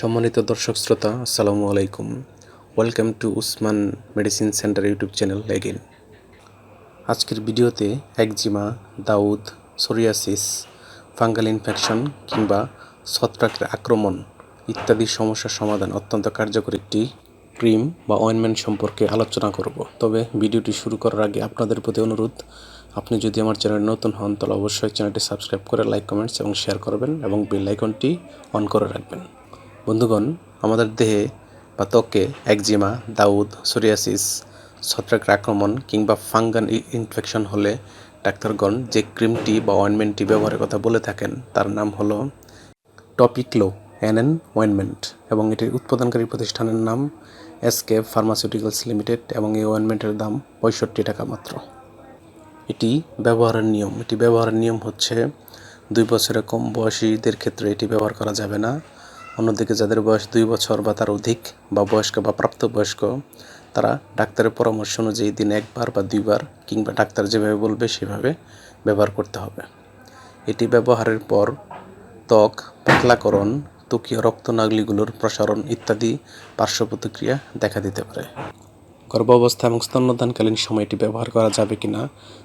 সম্মানিত দর্শক শ্রোতা, আসসালামু আলাইকুম। Welcome to Usman medicine centre YouTube channel again আজকের ভিডিওতে একজিমা, দাউদ, সোরিয়াসিস, ফাঙ্গাল ইনফেকশন কিংবা ছত্রাকের আক্রমণ ইত্যাদি সমস্যার সমাধান অত্যন্ত কার্যকর একটি ক্রিম বা অয়েনমেন্ট সম্পর্কে আলোচনা করব। তবে ভিডিওটি শুরু করার আগে আপনাদের প্রতি অনুরোধ, আপনি যদি আমার চ্যানেলে নতুন হন, তাহলে অবশ্যই চ্যানেলটি সাবস্ক্রাইব করে লাইক কমেন্টস এবং শেয়ার করবেন এবং বেল আইকনটি অন করে রাখবেন। বন্ধুগণ, আমাদের দেহে বা ত্বকে একজিমা, দাউদ, সোরিয়াসিস ছত্রাকের আক্রমণ কিংবা ফাঙ্গান ইনফেকশন হলে ডাক্তারগণ যে ক্রিমটি বা অয়েনমেন্টটি ব্যবহারের কথা বলে থাকেন, তার নাম হলো টপিক্লো এনএন অয়েনমেন্ট এবং এটির উৎপাদনকারী প্রতিষ্ঠানের নাম এসকে ফার্মাসিউটিক্যালস লিমিটেড এবং এই অয়েনমেন্টের দাম পঁয়ষট্টি টাকা মাত্র। এটি ব্যবহারের নিয়ম। এটি ব্যবহারের নিয়ম হচ্ছে দুই বছরের কম বয়সীদের ক্ষেত্রে এটি ব্যবহার করা যাবে না। অন্যদিকে যাদের বয়স দুই বছর বা তার অধিক বা বয়স্ক বা প্রাপ্তবয়স্ক, তারা ডাক্তারের পরামর্শ অনুযায়ী দিনে একবার বা দুইবার কিংবা ডাক্তার যেভাবে বলবে সেভাবে ব্যবহার করতে হবে। এটি ব্যবহারের পর ত্বক, পাতলাকরণ, ত্বকীয় রক্তনালীগুলোর প্রসারণ ইত্যাদি পার্শ্ব প্রতিক্রিয়া দেখা দিতে পারে। গর্ভাবস্থা এবং স্তন্যদানকালীন সময় এটি ব্যবহার করা যাবে কিনা,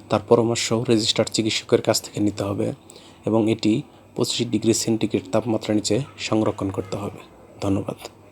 তার পরামর্শ রেজিস্টার্ড চিকিৎসকের কাছ থেকে নিতে হবে এবং এটি পঁচিশ ডিগ্রি সেন্টিগ্রেড তাপমাত্রা নিচে সংরক্ষণ করতে হবে। ধন্যবাদ।